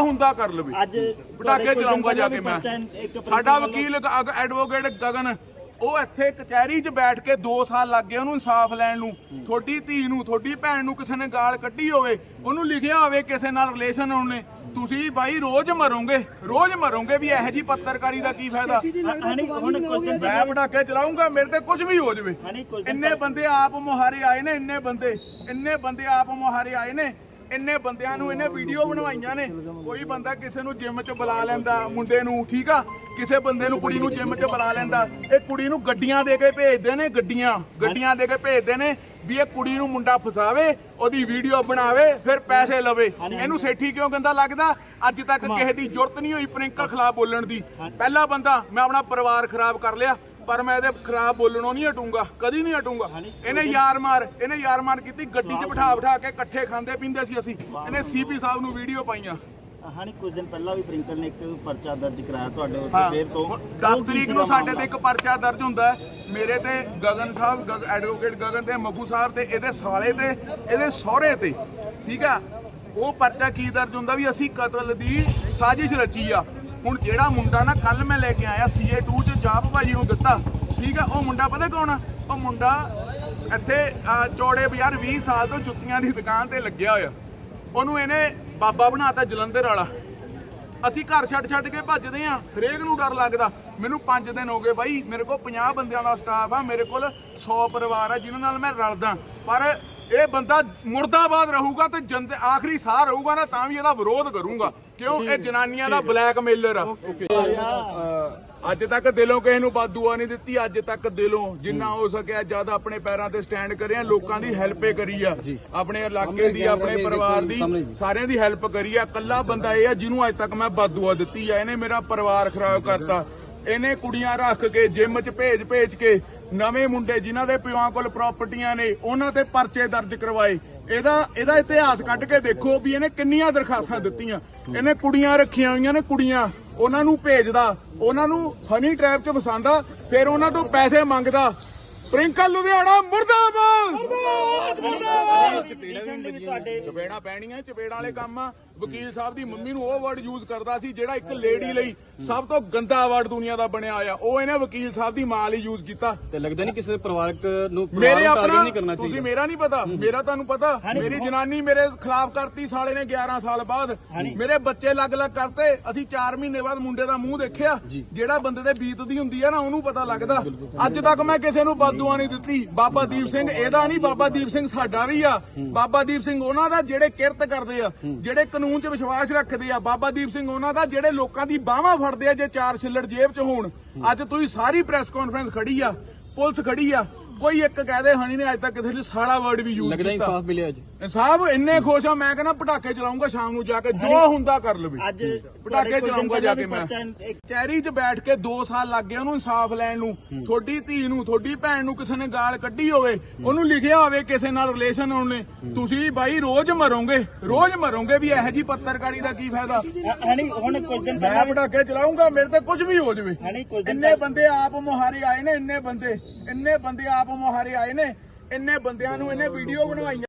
ਹੁੰਦਾ ਕਰ ਲਵੇ। ਅੱਜ ਪਟਾਕੇ ਚਲਾਉਂਗਾ ਜਾ ਕੇ ਮੈਂ। ਸਾਡਾ ਵਕੀਲ ਐਡਵੋਕੇਟ ਗਗਨ ਉਹ ਇੱਥੇ ਕਚਹਿਰੀ 'ਚ ਬੈਠ ਕੇ 2 ਸਾਲ ਲੱਗ ਗਏ ਉਹਨੂੰ ਇਨਸਾਫ ਲੈਣ ਨੂੰ। ਤੁਹਾਡੀ ਧੀ ਨੂੰ ਤੁਹਾਡੀ ਭੈਣ ਨੂੰ ਕਿਸੇ ਨੇ ਗਾਲ ਕੱਢੀ ਹੋਵੇ ਉਹਨੂੰ ਲਿਖਿਆ ਹੋਵੇ ਕਿਸੇ ਨਾਲ ਰਿਲੇਸ਼ਨ ਹੋਣੇ ਤੁਸੀਂ ਬਾਈ ਰੋਜ਼ ਮਰੋਗੇ ਰੋਜ਼ ਮਰੋਗੇ ਵੀ ਇਹੋ ਜੀ ਪੱਤਰਕਾਰੀ ਦਾ ਕੀ ਫਾਇਦਾ? ਮੈਂ ਪਟਾਕੇ ਚਲਾਉਂਗਾ ਮੇਰੇ ਤੇ ਕੁਝ ਵੀ ਹੋ ਜਾਵੇ। ਇੰਨੇ ਬੰਦੇ ਆਪ ਮੁਹਾਰੇ ਆਏ ਨੇ ਇੰਨੇ ਬੰਦੇ ਇੰਨੇ ਬੰਦੇ ਆਪ ਮੁਹਾਰੇ ਆਏ ਨੇ। ਇੰਨੇ ਬੰਦਿਆਂ ਨੂੰ ਇਹਨੇ ਵੀਡੀਓ ਬਣਵਾਈਆਂ ਨੇ ਕੋਈ ਬੰਦਾ ਕਿਸੇ ਨੂੰ ਜਿਮ 'ਚ ਬੁਲਾ ਲੈਂਦਾ ਮੁੰਡੇ ਨੂੰ ਠੀਕ ਆ? ਕਿਸੇ ਬੰਦੇ ਨੂੰ ਕੁੜੀ ਨੂੰ ਜਿਮ 'ਚ ਬੁਲਾ ਲੈਂਦਾ ਇਹ ਕੁੜੀ ਨੂੰ ਗੱਡੀਆਂ ਦੇ ਕੇ ਭੇਜਦੇ ਨੇ ਗੱਡੀਆਂ ਗੱਡੀਆਂ ਦੇ ਕੇ ਭੇਜਦੇ ਨੇ ਵੀ ਇਹ ਕੁੜੀ ਨੂੰ ਮੁੰਡਾ ਫਸਾਵੇ ਉਹਦੀ ਵੀਡੀਓ ਬਣਾਵੇ ਫਿਰ ਪੈਸੇ ਲਵੇ। ਇਹਨੂੰ ਸੇਠੀ ਕਿਉਂ ਗੰਦਾ ਲੱਗਦਾ? ਅੱਜ ਤੱਕ ਕਿਸੇ ਦੀ ਜ਼ਰੂਰਤ ਨਹੀਂ ਹੋਈ ਪ੍ਰਿੰਕਲ ਖਿਲਾਫ ਬੋਲਣ ਦੀ। ਪਹਿਲਾ ਬੰਦਾ ਮੈਂ ਆਪਣਾ ਪਰਿਵਾਰ ਖਰਾਬ ਕਰ ਲਿਆ। ਪਰ ਮੈਂ ਇਹਦੇ ਖਰਾਬ ਬੋਲਣੋਂ ਨਹੀਂ ਹਟੂੰਗਾ ਕਦੀ ਨਹੀਂ ਹਟੂੰਗਾ। ਇਹਨੇ ਯਾਰ ਮਾਰ ਇਹਨੇ ਯਾਰ ਮਾਰ ਕੀਤੀ ਗੱਡੀ 'ਚ ਬਿਠਾ ਬਿਠਾ ਕੇ ਇਕੱਠੇ ਖਾਂਦੇ ਪੀਂਦੇ ਸੀ ਅਸੀਂ। ਇਹਨੇ ਸੀਪੀ ਸਾਹਿਬ ਨੂੰ ਵੀਡੀਓ ਪਾਈਆਂ। ਹਣੀ ਕੁਝ ਦਿਨ ਪਹਿਲਾਂ ਵੀ ਪ੍ਰਿੰਕਲ ਨੇ ਇੱਕ ਪਰਚਾ ਦਰਜ ਕਰਾਇਆ ਤੁਹਾਡੇ ਉੱਤੇ ਫੇਰ ਤੋਂ। 10 ਤਰੀਕ ਨੂੰ ਸਾਡੇ ਤੇ ਇੱਕ ਪਰਚਾ ਦਰਜ ਹੁੰਦਾ ਮੇਰੇ ਤੇ ਗਗਨ ਸਾਹਿਬ ਐਡਵੋਕੇਟ ਗਗਨ ਤੇ ਮੱਗੂ ਸਾਹਿਬ ਤੇ ਇਹਦੇ ਸਾਲੇ ਤੇ ਇਹਦੇ ਸਹੁਰੇ ਤੇ ਠੀਕ ਆ? ਉਹ ਪਰਚਾ ਕੀ ਦਰਜ ਹੁੰਦਾ ਵੀ ਅਸੀਂ ਕਤਲ ਦੀ ਸਾਜ਼ਿਸ਼ ਰਚੀ ਆ। ਹੁਣ ਜਿਹੜਾ ਮੁੰਡਾ ਨਾ ਕੱਲ ਮੈਂ ਲੈ ਕੇ ਆਇਆ ਸੀਏ 2 ਚ, ਜਾਪ ਭਾਜੀ ਨੂੰ ਦਿੱਤਾ। ਠੀਕ ਆ, ਉਹ ਮੁੰਡਾ ਪਤਾ ਕੌਣ ਆ? ਉਹ ਮੁੰਡਾ ਇੱਥੇ ਚੌੜੇ ਬਾਜ਼ਾਰ 20 ਸਾਲ ਤੋਂ ਜੁੱਤੀਆਂ ਦੀ ਦੁਕਾਨ ਤੇ ਲੱਗਿਆ ਹੋਇਆ। ਉਹਨੂੰ ਇਹਨੇ ਬਾਬਾ ਬਣਾਤਾ ਜਲੰਧਰ ਵਾਲਾ। ਅਸੀਂ ਘਰ ਛੱਡ ਛੱਡ ਕੇ ਭੱਜਦੇ ਆ ਹਰੇਕ ਨੂੰ ਡਰ ਲੱਗਦਾ। ਮੈਨੂੰ 5 ਦਿਨ ਹੋ ਗਏ ਬਾਈ, ਮੇਰੇ ਕੋਲ 50 ਬੰਦਿਆਂ ਦਾ ਸਟਾਫ ਆ, ਮੇਰੇ ਕੋਲ 100 ਪਰਿਵਾਰ ਆ, ਜਿਨ੍ਹਾਂ ਨਾਲ ਮੈਂ ਰਲਦਾ। ਪਰ ਇਹ ਬੰਦਾ ਮੁਰਦਾਬਾਦ ਰਹੂਗਾ ਤੇ ਜੰਦ ਆਖਰੀ ਸਾਹ ਰਹੂਗਾ ਨਾ ਤਾਂ ਵੀ ਇਹਦਾ ਵਿਰੋਧ ਕਰੂੰਗਾ। ਕਿਉਂ? ਇਹ ਜਨਾਨੀਆਂ ਦਾ ਬਲੈਕਮੇਲਰ ਆ। ਅੱਜ ਤੱਕ ਦਿਲੋਂ ਕਿਸੇ ਨੂੰ ਬਾਦੂਆ ਨਹੀਂ ਦਿੱਤੀ ਅੱਜ ਤੱਕ ਦਿਲੋਂ। ਜਿੰਨਾ ਹੋ। ਸਕਿਆ ਜਦ ਆਪਣੇ ਪੈਰਾਂ ਤੇ ਸਟੈਂਡ ਕਰਿਆ ਲੋਕਾਂ ਦੀ ਹੈਲਪੇ ਕਰੀ ਆ। ਆਪਣੇ ਇਲਾਕੇ ਦੀ ਆਪਣੇ ਪਰਿਵਾਰ ਦੀ ਸਾਰਿਆਂ ਦੀ ਹੈਲਪ ਕਰੀ ਆ। ਕੱਲਾ ਬੰਦਾ ਇਹ ਆ ਜਿਹਨੂੰ ਅੱਜ ਤੱਕ ਮੈਂ ਬਾਦੂਆ ਦਿੱਤੀ ਆ। ਇਹਨੇ ਮੇਰਾ ਪਰਿਵਾਰ ਖਰਾਬ ਕਰਤਾ। ਇਹਨੇ ਕੁੜੀਆਂ ਰੱਖ ਕੇ ਜਿਮ 'ਚ ਭੇਜ ਭੇਜ ਕੇ ਨਵੇਂ ਮੁੰਡੇ ਜਿਨ੍ਹਾਂ ਦੇ ਪਿਓਾਂ ਕੋਲ ਪ੍ਰਾਪਰਟੀਆਂ ਨੇ, ਉਹਨਾਂ ਤੇ ਪਰਚੇ ਦਰਜ ਕਰਵਾਏ। ਇਹਦਾ ਇਹਦਾ ਇਤਿਹਾਸ ਕੱਢ ਕੇ ਦੇਖੋ ਵੀ ਇਹਨੇ ਕਿੰਨੀਆਂ ਦਰਖਾਸਤਾਂ ਦਿੱਤੀਆਂ। ਇਹਨੇ ਕੁੜੀਆਂ ਰੱਖੀਆਂ ਹੋਈਆਂ ਨੇ ਕੁੜੀਆਂ। ਉਹਨਾਂ ਨੂੰ ਭੇਜਦਾ। ਉਹਨਾਂ ਨੂੰ ਹਨੀ ਟ੍ਰੈਪ 'ਚ ਫਸਾਉਂਦਾ ਫਿਰ ਉਹਨਾਂ ਤੋਂ ਪੈਸੇ ਮੰਗਦਾ। ਪ੍ਰਿੰਕਲ ਲੁਧਿਆਣਾ, ਮੁਰਦਾਬਾਦ! ਤੁਹਾਡੇ ਚਪੇੜਾ ਪੈਣੀਆਂ ਚਪੇੜਾਂ ਵਾਲੇ ਕੰਮ ਆ। ਵਕੀਲ ਸਾਹਿਬ ਦੀ ਮੰਮੀ ਨੂੰ ਉਹ ਵਰਡ ਯੂਜ਼ ਕਰਦਾ ਸੀ ਜਿਹੜਾ ਇੱਕ ਲੇਡੀ ਲਈ ਸਭ ਤੋਂ ਗੰਦਾ ਵਰਡ ਦੁਨੀਆ ਦਾ ਬਣਿਆ ਆ ਉਹ ਇਹਨੇ ਵਕੀਲ ਸਾਹਿਬ ਦੀ ਮਾਂ ਲਈ ਯੂਜ਼ ਕੀਤਾ। ਤੇ ਲੱਗਦਾ ਨਹੀਂ ਕਿਸੇ ਪਰਿਵਾਰਕ ਨੂੰ ਮੇਰੇ ਆਪਣਾ ਨਹੀਂ ਤੁਸੀਂ ਮੇਰਾ ਨਹੀਂ ਪਤਾ। ਮੇਰਾ ਤੁਹਾਨੂੰ ਪਤਾ। ਮੇਰੀ ਜਨਾਨੀ ਮੇਰੇ ਖਿਲਾਫ ਕਰਤੀ ਸਾਲੇ ਨੇ 11 ਸਾਲ ਬਾਅਦ। ਮੇਰੇ ਬੱਚੇ ਲੱਗ-ਲੱਗ ਕਰਤੇ। ਅਸੀਂ 4 ਮਹੀਨੇ ਬਾਅਦ ਮੁੰਡੇ ਦਾ ਮੂੰਹ ਦੇਖਿਆ। ਜਿਹੜਾ ਬੰਦੇ ਦੇ ਬੀਤਦੀ ਹੁੰਦੀ ਹੈ ਨਾ ਉਹਨੂੰ ਪਤਾ ਲੱਗਦਾ। ਅੱਜ ਤੱਕ ਮੈਂ ਕਿਸੇ ਨੂੰ ਬਾਦੂਆ ਨਹੀਂ ਦਿੱਤੀ। ਬਾਬਾ ਦੀਪ ਸਿੰਘ ਇਹਦਾ ਨਹੀਂ ਬਾਬਾ ਦੀਪ ਸਿੰਘ ਸਾਡਾ ਵੀ ਆ। ਬਾਬਾ ਦੀਪ ਸਿੰਘ ਉਹਨਾਂ ਦਾ ਜਿਹੜੇ ਕਿਰਤ ਕਰਦੇ ਆ ਜਿਹੜੇ ਕਾਨੂੰਨ 'ਚ ਵਿਸ਼ਵਾਸ ਰੱਖਦੇ ਆ ਬਾਬਾ ਦੀਪ ਸਿੰਘ ਉਹਨਾਂ ਦਾ ਜਿਹੜੇ ਲੋਕਾਂ ਦੀ ਬਾਹਾਂ ਫੜਦੇ ਆ ਜੇ ਚਾਰ ਛਿੱਲੜ ਜੇਬ 'ਚ ਹੋਣ ਅੱਜ ਤੁਸੀਂ ਸਾਰੀ ਪ੍ਰੈਸ ਕਾਨਫਰੰਸ ਖੜੀ ਆ ਪੁਲਿਸ ਖੜੀ ਆ ਕੋਈ ਇੱਕ ਕਹਦੇ ਹਣੀ ਨੇ ਅੱਜ ਤੱਕ ਕਿਸੇ ਨੇ ਸਾਲਾ ਵਰਡ ਵੀ ਯੂਜ਼ ਲੱਗਦਾ ਕੀਤਾ। ਇਨਸਾਫ ਮਿਲਿਆ ਅੱਜ। ਸਾਹਿਬ ਇੰਨੇ ਖੁਸ਼ ਆ ਮੈਂ ਕਹਿੰਦਾ ਪਟਾਕੇ ਚਲਾਉਂਗਾ ਸ਼ਾਮ ਨੂੰ ਜਾ ਕੇ ਜੋ ਹੁੰਦਾ ਕਰ ਲਵੇ। ਅੱਜ ਪਟਾਕੇ ਚਲਾਉਂਗਾ ਜਾ ਕੇ ਮੈਂ। ਕਚਹਿਰੀ 'ਚ ਬੈਠ ਕੇ 2 ਸਾਲ ਲੱਗ ਗਏ ਉਹਨੂੰ ਇਨਸਾਫ ਲੈਣ ਨੂੰ। ਤੁਹਾਡੀ ਧੀ ਨੂੰ ਤੁਹਾਡੀ ਭੈਣ ਨੂੰ ਕਿਸੇ ਨੇ ਗਾਲ ਕੱਢੀ ਹੋਵੇ ਉਹਨੂੰ ਲਿਖਿਆ ਹੋਵੇ ਕਿਸੇ ਨਾਲ ਰਿਲੇਸ਼ਨ ਹੋਣੇ ਤੁਸੀਂ ਬਾਈ ਰੋਜ਼ ਮਰੋਗੇ ਰੋਜ਼ ਮਰੋਗੇ ਵੀ ਇਹੋ ਜੀ ਪੱਤਰਕਾਰੀ ਦਾ ਕੀ ਫਾਇਦਾ? ਹਣੀ ਹੁਣ ਕੁਝ ਦਿਨ ਮੈਂ ਪਹਿਲਾਂ ਪਟਾਕੇ ਚਲਾਉਂਗਾ ਮੇਰੇ ਤੇ ਕੁਝ ਵੀ ਹੋ ਜਾਵੇ। ਹਣੀ ਕੁਝ ਦਿਨ ਇੰਨੇ ਬੰਦੇ ਆਪ ਮੁਹਾਰੇ ਆਏ ਨੇ ਇੰਨੇ ਬੰਦੇ ਇੰਨੇ ਬੰਦੇ ਆਪ ਮੁਹਾਰੇ ਆਏ ਨੇ ਇੰਨੇ ਬੰਦਿਆਂ ਨੂੰ ਇਹਨੇ ਵੀਡੀਓ ਬਣਵਾਈਆਂ।